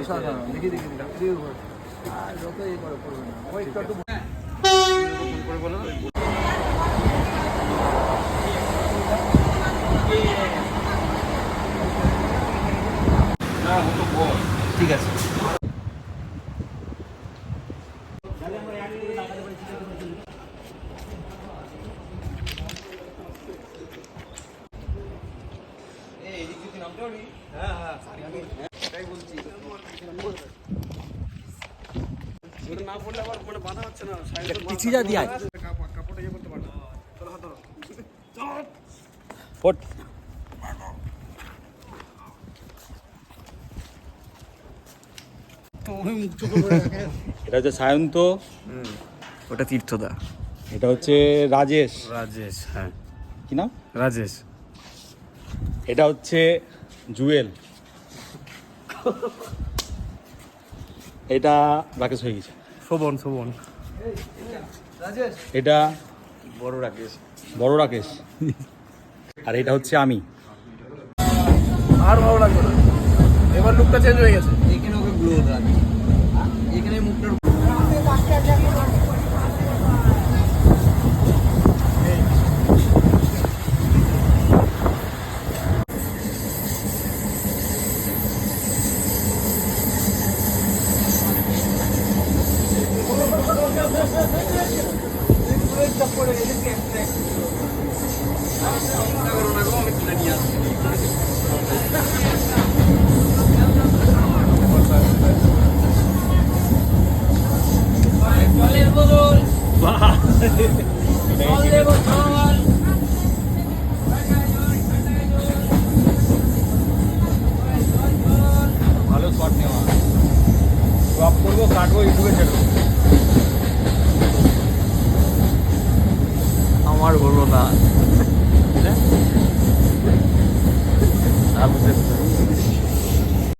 অসাধারণ দেখি দেখি আর যত ইয়ে করে করবে না ওই একটু একটু ঠিক আছে পিছিয়ে যা দিয়ে ফোট এটা হচ্ছে সায়ন্ত। ওটা তীর্থদা। এটা হচ্ছে রাজেশ। রাজেশ হ্যাঁ। কি নাম? রাজেশ। এটা হচ্ছে জুয়েল। এটা রাকেশ হয়ে গেছে। শোভন শোভন। এটা বড় রাকেশ। বড় রাকেশ। আর এটা হচ্ছে আমি। আর ভালো লাগবে না। এবার লুকটা চেঞ্জ হয়ে গেছে। ভালো শট নেওয়া। ড্রপ করব কাটবো ইউটিউবে ছাড়বো আমার হলো না। হ্যাঁ?